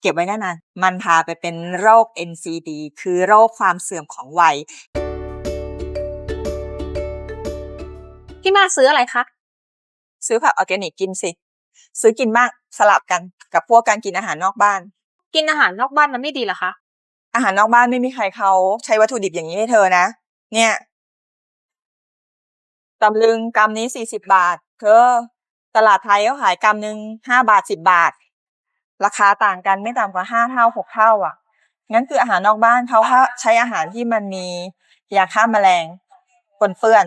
เก็บไว้นานๆมันพาไปเป็นโรค NCD คือโรคความเสื่อมของวัย พี่มาซื้ออะไรคะ ซื้อผักออร์แกนิกกินสิ ซื้อกินบ้างสลับกันกับพวกการกินอาหารนอกบ้าน กินอาหารนอกบ้านมันไม่ดีเหรอคะ อาหารนอกบ้านไม่มีใครเขาใช้วัตถุดิบอย่างนี้ให้เธอนะ เนี่ยตำลึงกำนี้สี่สิบบาท เธอ ตลาดไทยเขาขายกำหนึ่งห้าบาทสิบบาท ราคาต่างกันไม่ต่ำกว่าห้าเท่าหกเท่าอะงั้นคืออาหารนอกบ้านเขาใช้อาหารที่มันมียาฆ่าแมลงปนเปื้อน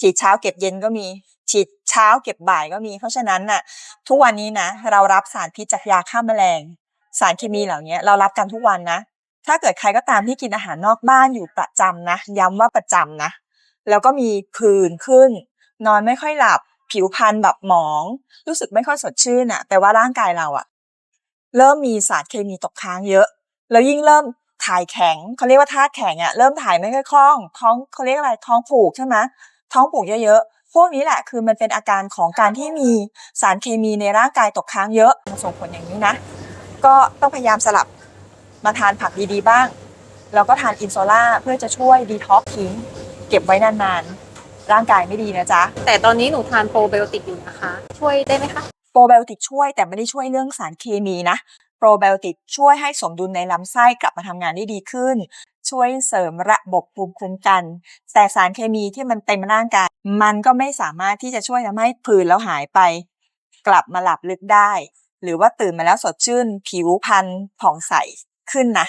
ฉีดเช้าเก็บเย็นก็มี ฉีดเช้าเก็บบ่ายก็มี เพราะฉะนั้นน่ะ ทุกวันนี้นะเรารับสารพิษจากยาฆ่าแมลง สารเคมีเหล่านี้เรารับกันทุกวันนะถ้าเกิดใครก็ตามที่กินอาหารนอกบ้านอยู่ประจำนะย้ำว่าประจำนะ แล้วก็มีผื่นขึ้น นอนไม่ค่อยหลับ ผิวพรรณแบบหมอง รู้สึกไม่ค่อยสดชื่นอะแปลว่าร่างกายเราอะ เริ่มมีสารเคมีตกค้างเยอะ แล้วยิ่งเริ่มถ่ายแข็งเขาเรียกว่าธาตุแข็งอะเริ่มถ่ายไม่ค่อยคล่อง ท้องเขาเรียกอะไรท้องผูกใช่ไหมท้องผูกเยอะๆพวกนี้แหละคือมันเป็นอาการของการที่มีสารเคมีในร่างกายตกค้างเยอะส่งผลอย่างนี้นะ ก็ต้องพยายามสลับมาทานผักดีๆบ้าง แล้วก็ทานอินโซล่าเพื่อจะช่วยดีท็อกทิ้งเก็บไว้นานๆร่างกายไม่ดีนะจ๊ะ แต่ตอนนี้หนูทานโปรไบโอติกอยู่นะคะ ช่วยได้ไหมคะ โปรไบโอติกช่วยแต่ไม่ได้ช่วยเรื่องสารเคมีนะ โปรไบโอติกช่วยให้สมดุลในลำไส้กลับมาทำงานได้ดีขึ้น ช่วยเสริมระบบภูมิคุ้มกัน แต่สารเคมีที่มันเต็มร่างกาย มันก็ไม่สามารถที่จะช่วยทำให้ผื่นแล้วหายไป กลับมาหลับลึกได้ หรือว่าตื่นมาแล้วสดชื่น ผิวพรรณผ่องใสขึ้นนะ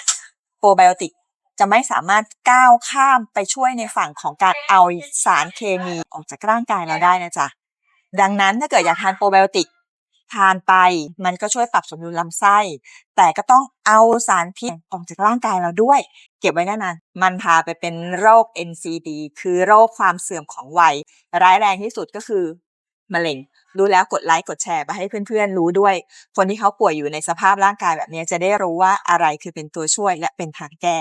โปรไบโอติกจะไม่สามารถก้าวข้ามไปช่วยในฝั่งของการเอาสารเคมีออกจากร่างกายเราได้นะจ๊ะ ดังนั้นถ้าเกิดอยากทานโปรไบโอติก ทานไป มันก็ช่วยปรับสมดุลลำไส้ แต่ก็ต้องเอาสารพิษออกจากร่างกายเราด้วย เก็บไว้นานๆมันพาไปเป็นโรค NCD คือโรคความเสื่อมของวัย ร้ายแรงที่สุดก็คือมะเร็ง รู้แล้วกดไลค์กดแชร์ไปให้เพื่อนๆรู้ด้วย คนที่เขาป่วยอยู่ในสภาพร่างกายแบบนี้จะได้รู้ว่าอะไรคือเป็นตัวช่วยและเป็นทางแก้